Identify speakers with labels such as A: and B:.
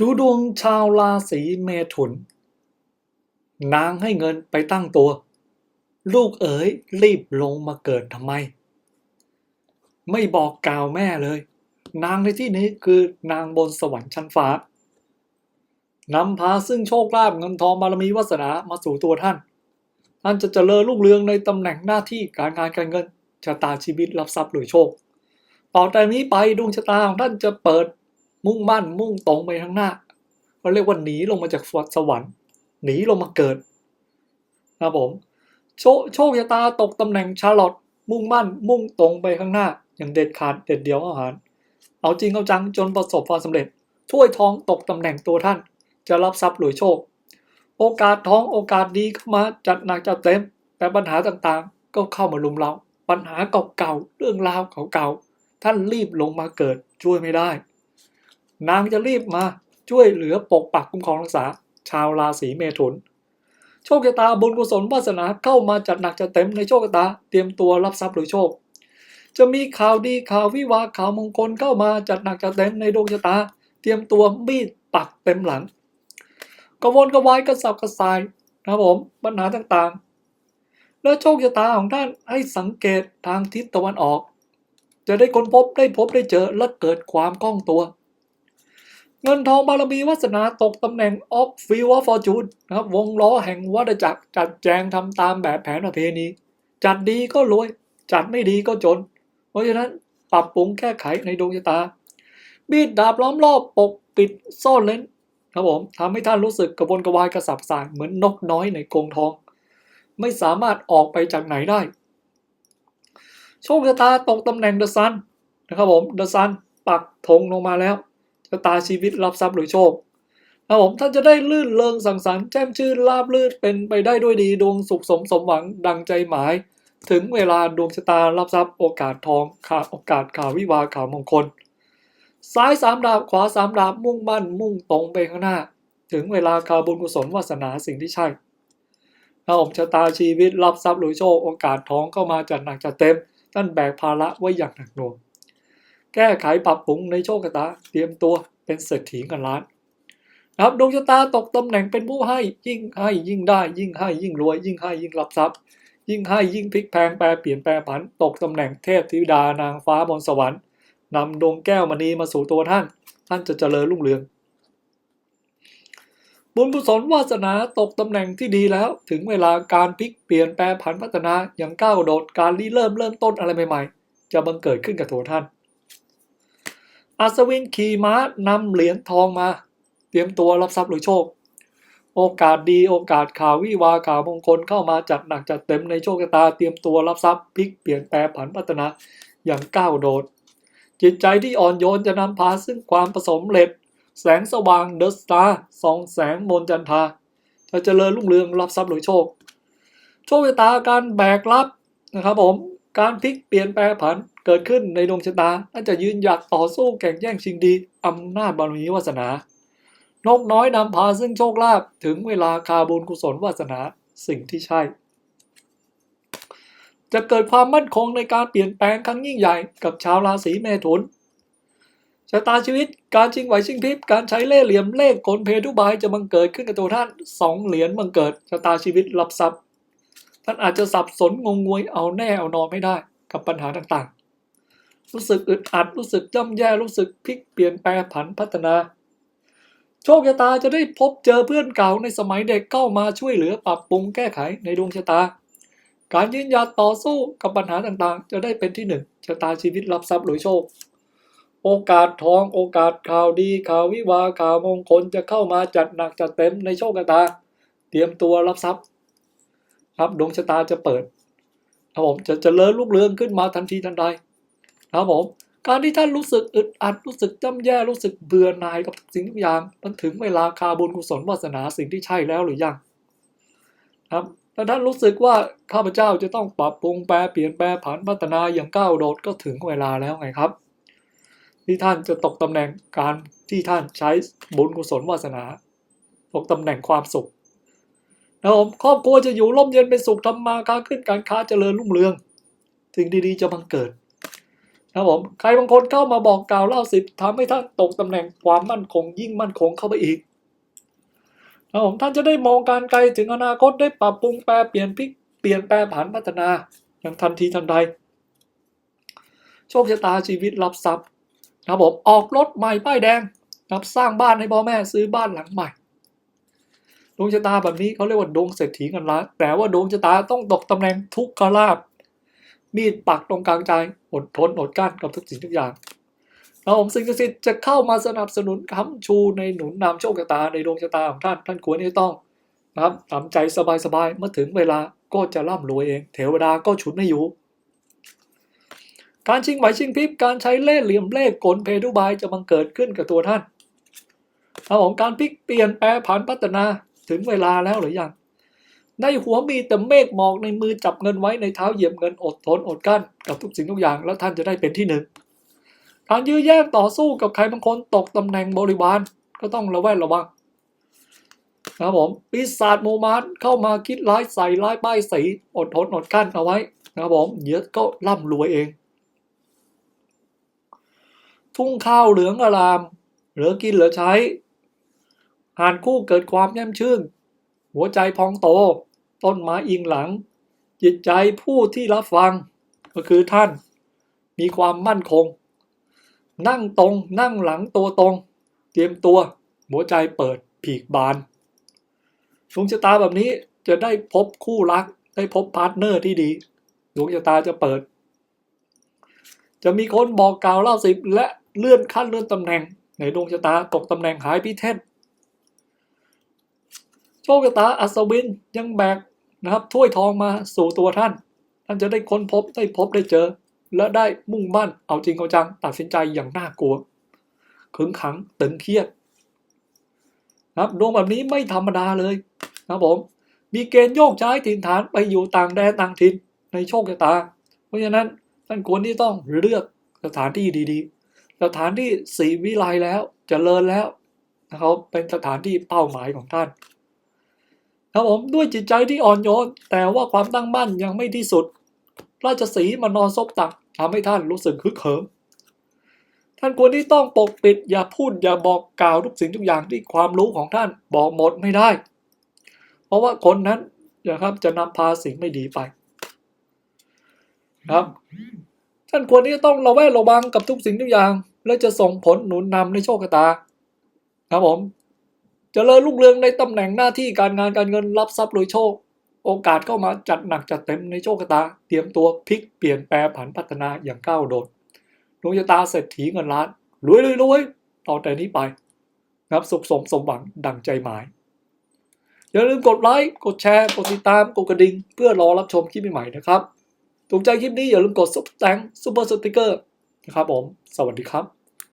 A: ดูดวงชาวราศีเมถุน นางให้เงินไปตั้งตัว ลูกเอ๋ยรีบลงมาเกิดทำไม ไม่บอกกล่าวแม่เลย นางในที่นี้คือนางบนสวรรค์ชั้นฟ้านำพาซึ่งโชคลาภเงินทองบารมีวาสนามาสู่ตัวท่าน ท่านจะเจริญรุ่งเรืองในตำแหน่งหน้าที่การงานการเงินชะตาชีวิตรับทรัพย์หรือโชค ต่อแต่นี้ไปดวงชะตาของท่านจะเปิด มุ่งมั่น มุ่งตรงไปข้างหน้าเขาเรียกว่าหนีลงมาจากสวรรค์หนีลงมาเกิดนะผมโชคโชคชะตาตกตำแหน่งชาร์ลอตมุ่งมั่น มุ่งตรงไปข้างหน้า อย่างเด็ดขาดเด็ดเดียวอาหาร เอาจริงเอาจังจนประสบความสำเร็จ ถ้วยทองตกตำแหน่งตัวท่าน จะรับทรัพย์หรือโชค โอกาสท้องโอกาสดีเข้ามาจัดหนักจัดเต็ม แต่ปัญหาต่างๆ ก็เข้ามาลุมเรา ปัญหาเก่าๆเรื่องราวเก่าๆท่านรีบลงมาเกิดช่วยไม่ได้ นางจะรีบมาช่วยเหลือปกปักคุ้มครองรักษา ชาวราศีเมถุน โชคชะตาบุญกุศลวาสนาเข้ามาจัดหนักจัดเต็มในโชคชะตาเตรียมตัวรับทรัพย์หรือโชค จะมีข่าวดีข่าววิวาข่าวมงคลเข้ามาจัดหนักจัดเต็มในดวงชะตา เตรียมตัวมีดปักเต็มหลังกระวนกระวายกระสับกระส่ายนะครับผมปัญหาต่างๆ และโชคชะตาของท่านให้สังเกตทางทิศตะวันออก จะได้ค้นพบได้พบได้เจอและเกิดความคล่องตัว เงินทองบารมีวาสนาตกตำแหน่งออฟฟิวฟอร์จูนนะครับวงล้อแห่งวัฏจักรจัดแจงทำตามแบบแผนประเพณี จัดดีก็รวย จัดไม่ดีก็จน เพราะฉะนั้นปรับปรุงแก้ไขในดวงชะตาบีดดาบล้อมรอบปกปิดซ่อนเล้นครับผมทำให้ท่านรู้สึกกระวนกระวายกระสับกระส่ายเหมือนนกน้อยในกรงทอง ไม่สามารถออกไปจากไหนได้ โชคชะตาตกตำแหน่งเดอะซันนะครับผมเดอะซันปักธงลงมาแล้ว ชะตาชีวิตรับทรัพย์หรือโชคนะครับผมท่านจะได้ลื่นเริงสังสรรค์แจ่มชื่นราบลื่นเป็นไปได้ด้วยดีดวงสุขสมสมหวังดังใจหมาย ถึงเวลาดวงชะตารับทรัพย์โอกาสทองข่าโอกาสข่าววิวาข่าวมงคล ซ้ายสามดาบขวาสามดาบมุ่งมั่นมุ่งตรงไปข้างหน้า ถึงเวลาข่าวบุญกุศลวาสนาสิ่งที่ใช่ถ้าผมชะตาชีวิตรับทรัพย์หรือโชคโอกาสท้องเข้ามาจัดหนักจัดเต็มท่านแบกภาระไว้อย่างหนักหน่วง แก้ไขปรับปรุงในโชคชะตา เตรียมตัวเป็นเศรษฐีเงินล้านนะครับดวงชะตาตกตำแหน่งเป็นผู้ให้ ยิ่งให้ยิ่งได้ ยิ่งให้ยิ่งรวย ยิ่งให้ยิ่งรับทรัพย์ ยิ่งให้ยิ่งพลิกแพงแปรเปลี่ยนแปรผัน ตกตำแหน่งเทพธิดานางฟ้าบนสวรรค์นำดวงแก้วมณีมาสู่ตัวท่าน ท่านจะเจริญรุ่งเรือง บุญกุศลวาสนาตกตำแหน่งที่ดีแล้ว ถึงเวลาการพลิกเปลี่ยนแปรผันพัฒนาอย่างก้าวโดดการรีเริ่มเริ่มต้นอะไรใหม่ ๆ จะบังเกิดขึ้นกับตัวท่าน อัศวินขี่ม้านำเหรียญทองมา เตรียมตัวรับทรัพย์หรือโชค โอกาสดีโอกาสข่าววิวาข่าวมงคลเข้ามาจัดหนักจัดเต็มในโชคชะตาเตรียมตัวรับทรัพย์พลิกเปลี่ยนแปรผันพัฒนาอย่างก้าวโดด จิตใจที่อ่อนโยนจะนำพาซึ่งความผสมเร็จแสงสว่างเดอะสตาร์สองแสงบนจันทราจะเจริญรุ่งเรืองรับทรัพย์หรือโชค โชคชะตาการแบกรับนะครับผม การพลิกเปลี่ยนแปรผันเกิดขึ้นในดวงชะตาน่าจะยืนหยัดต่อสู้แข่งแย่งชิงดีอำนาจบารมีวาสนา นกน้อยนำพาซึ่งโชคลาภถึงเวลาคาบุญกุศลวาสนาสิ่งที่ใช่ จะเกิดความมั่นคงในการเปลี่ยนแปลงครั้งยิ่งใหญ่กับชาวราศีเมถุนชะตาชีวิต การชิงไหวชิงพริบ การใช้เล่ห์เหลี่ยมเลขกลเพทุบายจะบังเกิดขึ้นกับตัวท่านสองเหรียญบังเกิดชะตาชีวิตรับทรัพย์ ท่านอาจจะสับสนงงงวยเอาแน่เอานอนไม่ได้กับปัญหาต่างๆ รู้สึกอึดอัดรู้สึกย่ำแย่รู้สึกพลิกเปลี่ยนแปลผันพัฒนา โชคชะตาจะได้พบเจอเพื่อนเก่าในสมัยเด็กเข้ามาช่วยเหลือปรับปรุงแก้ไขในดวงชะตา การยืนหยัดต่อสู้กับปัญหาต่างๆ จะได้เป็นที่หนึ่งชะตาชีวิตรับทรัพย์หรือโชค โอกาสทองโอกาสข่าวดีข่าววิวาข่าวมงคลจะเข้ามาจัดหนักจัดเต็มในโชคชะตา เตรียมตัวรับทรัพย์ ครับดวงชะตาจะเปิดครับผมจะเจริญรุ่งเรืองขึ้นมาทันทีทันใดครับผมการที่ท่านรู้สึกอึดอัดรู้สึกจำแย่รู้สึกเบื่อหน่ายกับสิ่งทุกอย่างมันถึงเวลาคาบุญกุศลวาสนาสิ่งที่ใช่แล้วหรือยังครับถ้าท่านรู้สึกว่าข้าพเจ้าจะต้องปรับปรุงแปรเปลี่ยนแปลผันพัฒนาอย่างก้าวโดดก็ถึงเวลาแล้วไงครับ ที่ท่านจะตกตำแหน่งการที่ท่านใช้บุญกุศลวาสนา ตกตำแหน่งความสุข นะครับผมครอบครัวจะอยู่ร่มเย็นเป็นสุขทำมาค้าขึ้นการค้าเจริญรุ่งเรืองสิ่งดีๆจะบังเกิดนะครับผมใครบางคนเข้ามาบอกกล่าวเล่าสิบทำให้ท่านตกตำแหน่งความมั่นคงยิ่งมั่นคงเข้าไปอีกนะครับผมท่านจะได้มองการไกลถึงอนาคตได้ปรับปรุงแปรเปลี่ยนพลิกเปลี่ยนแปลผันพัฒนาอย่างทันทีทันใดโชคชะตาชีวิตรับทรัพย์นะครับผมออกรถใหม่ป้ายแดงนะครับสร้างบ้านให้พ่อแม่ซื้อบ้านหลังใหม่ ดวงชะตาแบบนี้เขาเรียกว่าดวงเศรษฐีเงินล้านแต่ว่าดวงชะตาต้องตกตำแหน่งทุกขลาภมีดปักตรงกลางใจอดทนอดกลั้นกับทุกสิ่งทุกอย่างแล้วผมสิ่งศักดิ์สิทธิ์จะเข้ามาสนับสนุนค้ำชูในหนุนนำโชคชะตาในดวงชะตาของท่านท่านควรที่จะต้องนะครับทำใจสบายๆเมื่อถึงเวลาก็จะร่ำรวยเอง เทวดาก็ฉุดไม่อยู่ การชิงไหวชิงพริบการใช้เล่ห์เหลี่ยมเล่ห์กลเพทุบายจะบังเกิดขึ้นกับตัวท่านเอาของการพลิกเปลี่ยนแปลผันพัฒนา ถึงเวลาแล้วหรือยัง ในหัวมีแต่เมฆหมอกในมือจับเงินไว้ในเท้าเหยียบเงินอดทนอดกั้นกับทุกสิ่งทุกอย่างแล้วท่านจะได้เป็นที่หนึ่งการยื้อแย่งต่อสู้กับใครบางคนตกตำแหน่งบริวารก็ต้องระแวดระวังนะครับผมปีศาจโมมานเข้ามาคิดร้ายใส่ร้ายป้ายสีอดทนอดกั้นเอาไว้นะครับผมเดี๋ยวก็ร่ำรวยเอง ทุ่งข้าวเหลืองอาราม เหลือกินเหลือใช้ หานคู่เกิดความแย้มชื่น หัวใจพองโต ต้นไม้อิงหลัง จิตใจผู้ที่รับฟัง ก็คือท่าน มีความมั่นคง นั่งตรงนั่งหลังตัวตรง เตรียมตัว หัวใจเปิดผีกบานดวงชะตาแบบนี้จะได้พบคู่รัก ได้พบพาร์ทเนอร์ที่ดีดวงชะตาจะเปิด จะมีคนบอกกล่าวเล่าสิบและเลื่อนขั้นเลื่อนตำแหน่งในดวงชะตาตกตำแหน่งหายพิเทศ ชคชะตาอัศวินยังแบกนะครับถ้วยทองมาสู่ตัวท่าน ท่านจะได้ค้นพบได้พบได้เจอ และได้มุ่งมั่นเอาจริงเอาจัง ตัดสินใจอย่างน่ากลัวขึงขังตึงเครียดนะครับดวงแบบนี้ไม่ธรรมดาเลยนะครับผมมีเกณฑ์โยกย้ายถิ่นฐานไปอยู่ต่างแดนต่างถิ่นในโชคชะตา เพราะฉะนั้นท่านควรที่ต้องเลือกสถานที่ดีๆ สถานที่สีวิไลแล้วจเจริญแล้วนะครับเป็นสถานที่เป้าหมายของท่าน ครับผมด้วยจิตใจที่อ่อนโยน แต่ว่าความตั้งมั่นยังไม่ที่สุด ราชสีมานอนซบตักทำให้ท่านรู้สึกฮึกเหิมท่านควรที่ต้องปกปิดอย่าพูดอย่าบอกกล่าวทุกสิ่งทุกอย่างที่ความรู้ของท่านบอกหมดไม่ได้ เพราะว่าคนนั้นนะครับจะนำพาสิ่งไม่ดีไปครับ ท่านควรที่จะต้องระแวดระวังกับทุกสิ่งทุกอย่าง และจะส่งผลหนุนนำในโชคชะตา ครับผม จเจริญรุ่งเรืองในตำแหน่งหน้าที่การงานการเงินรับทรัพย์รวยโชค โอกาสเข้ามาจัดหนักจัดเต็มในโชคชะตา เตรียมตัวพลิกเปลี่ยนแปลผันพัฒนาอย่างก้าวโดดดวงชะตาเศรษฐีเงินล้านรวยรวยรวยต่อแต่นี้ไปนะครับสุขสมสมหวังดังใจหมาย อย่าลืมกดไลค์กดแชร์กดติดตามกดกระดิ่งเพื่อรอรับชมคลิปใหม่ๆนะครับถูกใจคลิปนี้อย่าลืมกดซุปแตงซุปเปอร์สติกเกอร์นะครับผม สวัสดีครับ